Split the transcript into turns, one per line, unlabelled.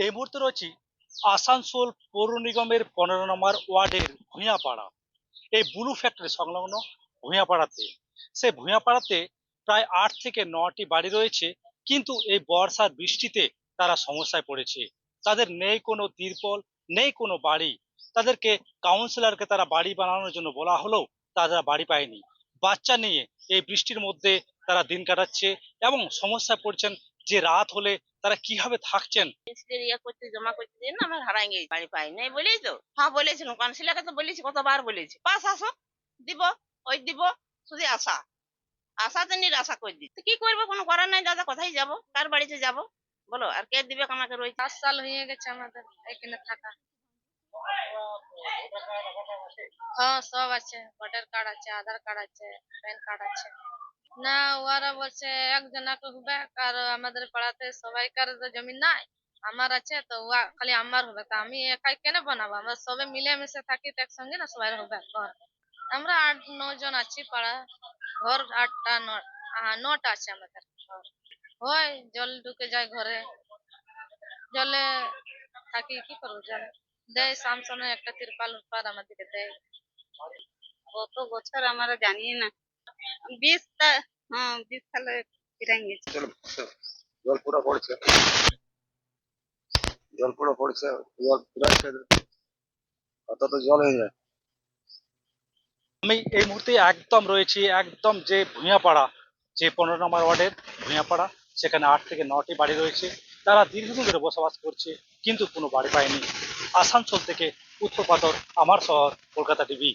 এই মুহূর্তে রয়েছি আসানসোল পৌর নিগমের পনেরো নম্বর ওয়ার্ডের ভূঁয়াপাড়া এই ব্লু ফ্যাক্টরি সংলগ্ন ভূঁয়াপাড়াতে সেই ভূঁয়াপাড়াতে প্রায় আট থেকে নটি বাড়ি রয়েছে, কিন্তু এই বর্ষার বৃষ্টিতে তারা সমস্যায় পড়েছে। তাদের নেই কোনো তিরপল, নেই কোনো বাড়ি। তাদেরকে কাউন্সিলরকে তারা বাড়ি বানানোর জন্য বলা হলেও তারা বাড়ি পায়নি। বাচ্চা নিয়ে এই বৃষ্টির মধ্যে তারা দিন কাটাচ্ছে এবং সমস্যায় পড়ছেন যে রাত হলে তারা কীভাবে থাকছেন?
ইয়ে করতে জমা করতে দিন আমার হারাই গেছি বাড়ি পাই নাই বলেই তো হ্যাঁ বলেছিলাম কাউন্সিলারকে তো বলেছি কতবার বলেছি। পাস আসো দিব ওই দিব শুধু আশা। আশাতে নিরাশা করে দিচ্ছে। কি করব কোনো করার নাই দাদা কোথায় যাব? কার বাড়িতে যাব? বলো আর কে দিবে আমাকে রয়েছে
পাঁচ সাল হয়ে গেছে আমাদের এখানে থাকা। হ্যাঁ সব আছে ভোটার কার্ড আছে আধার কার্ড আছে প্যান কার্ড আছে। না ওরা বলছে একজনাকে হবে আর আমাদের পাড়াতে সবাইকার তো জমি নাই আমার আছে তো ওয়া খালি আমার হবে তা আমি একাই কেন বানাবো আমরা সবে মিলে মিশে থাকি তো একসঙ্গে না সবাই হবে ঘর আমরা আট ন জন আছি পাড়া ঘর আটটা ন আহ, নটা আছে আমাদের ঘর হয় জল ঢুকে যায় ঘরে জলে থাকি কি করব জলে দেয় সামসামে একটা তিরপাল উরপাল আমাদেরকে দেয়
কত বছর আমরা জানি না হ্যাঁ ফিরাই গেছে
জল জল পুরো পড়ছে। জল পুরো পড়ছে। জল পুরাচ্ছে অত তো জল হয়ে যায়।
আমি এই মুহূর্তে একদম রয়েছি একদম যে ভূঁয়াপাড়া যে পনেরো নম্বর ওয়ার্ডের ভূঁয়াপাড়া সেখানে আট থেকে নটি বাড়ি রয়েছে। তারা দীর্ঘদিন ধরে বসবাস করছে কিন্তু কোনো বাড়ি পায়নি। আসানসোল থেকে উত্তর পাথর আমার শহর কলকাতা টিভি।